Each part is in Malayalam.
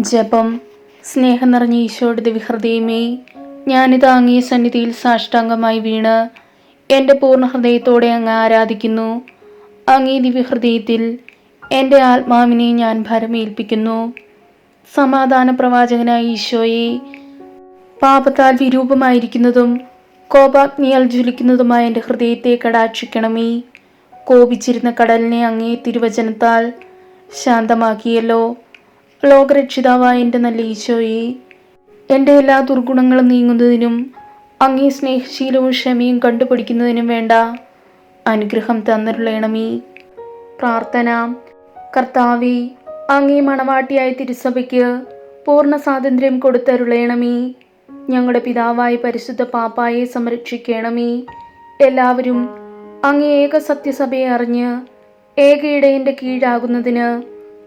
ജപം. സ്നേഹം നിറഞ്ഞ ഈശോയുടെ ദിവഹൃദയമേ ഞാനിത് അങ്ങേ സന്നിധിയിൽ സാഷ്ടാംഗമായി വീണ് എന്റെ പൂർണ ഹൃദയത്തോടെ അങ്ങ് ആരാധിക്കുന്നു. അങ്ങേ ദിവ്യഹൃദയത്തിൽ എന്റെ ആത്മാവിനെ ഞാൻ ഭരമേൽപ്പിക്കുന്നു. സമാധാന പ്രവാചകനായ ഈശോയെ പാപത്താൽ വിരൂപമായിരിക്കുന്നതും കോപാഗ്നിയാൽ ജ്വലിക്കുന്നതുമായ എന്റെ ഹൃദയത്തെ കടാക്ഷിക്കണമേ. കോപിച്ചിരുന്ന കടലിനെ അങ്ങേ തിരുവചനത്താൽ ശാന്തമാക്കിയല്ലോ. ലോകരക്ഷിതാവായ എന്റെ നല്ല ഈശോയെ എന്റെ എല്ലാ ദുർഗുണങ്ങളും നീങ്ങുന്നതിനും അങ്ങേ സ്നേഹശീലവും ക്ഷമയും കണ്ടുപിടിക്കുന്നതിനും വേണ്ട അനുഗ്രഹം തന്നിരുളയണമേ പ്രാർത്ഥന. കർത്താവെ അങ്ങേ മണവാട്ടിയായ തിരുസഭയ്ക്ക് പൂർണ സ്വാതന്ത്ര്യം കൊടുത്തരുളയണമേ ഞങ്ങളുടെ പിതാവായ പരിശുദ്ധ പാപ്പായെ സംരക്ഷിക്കണമേ. എല്ലാവരും അങ്ങേ ഏക സത്യസഭയെ അറിഞ്ഞ് ഏക ഇടയന്റെ കീഴാകുന്നതിന്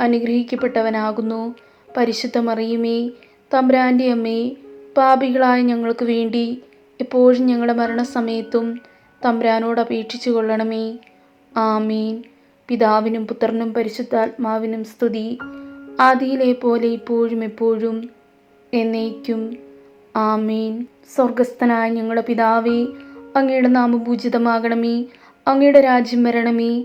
അനുഗ്രഹിക്കപ്പെട്ടവനാകുന്നു. പരിശുദ്ധ മറിയുമേ തമ്പ്രാന്റെ അമ്മേ പാപികളായ ഞങ്ങൾക്ക് വേണ്ടി എപ്പോഴും ഞങ്ങളുടെ മരണസമയത്തും തമ്പ്രാനോട് അപേക്ഷിച്ചു കൊള്ളണമേ. ആമീൻ. പിതാവിനും പുത്രനും പരിശുദ്ധാത്മാവിനും സ്തുതി. ആദിയിലെ പോലെ ഇപ്പോഴും എപ്പോഴും എന്നേക്കും. ആമീൻ. സ്വർഗസ്ഥനായ ഞങ്ങളുടെ പിതാവേ അങ്ങയുടെ നാമപൂജിതമാകണമേ അങ്ങയുടെ രാജ്യം വരണമേ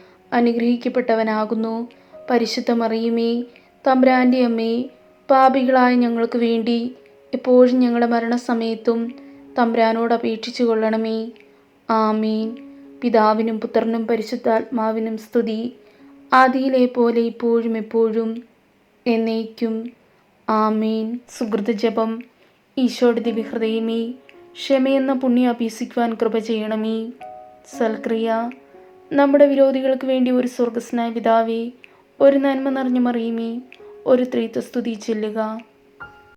അനുഗ്രഹിക്കപ്പെട്ടവനാകുന്നു. പരിശുദ്ധ മറിയുമേ തമ്പ്രാന്റെ അമ്മേ പാപികളായ ഞങ്ങൾക്ക് വേണ്ടി എപ്പോഴും ഞങ്ങളുടെ മരണസമയത്തും തമ്പ്രാനോട് അപേക്ഷിച്ചു കൊള്ളണമേ. ആമീൻ. പിതാവിനും പുത്രനും പരിശുദ്ധാത്മാവിനും സ്തുതി. ആദിയിലെ പോലെ ഇപ്പോഴും എപ്പോഴും എന്നേക്കും. ആമീൻ. സുഹൃത ജപം ഈശോയുടെ ദിവ്യഹൃദയമേ ക്ഷമയെന്ന പുണ്യം അഭ്യസിക്കുവാൻ കൃപ ചെയ്യണമേ. സൽക്രിയ. നമ്മുടെ വിരോധികൾക്ക് വേണ്ടി ഒരു സ്വർഗസ്നായ പിതാവേ ഒരു നന്മ നിറഞ്ഞു മറിയുമേ ഒരു ത്രീത്വസ്തുതി ചെല്ലുക.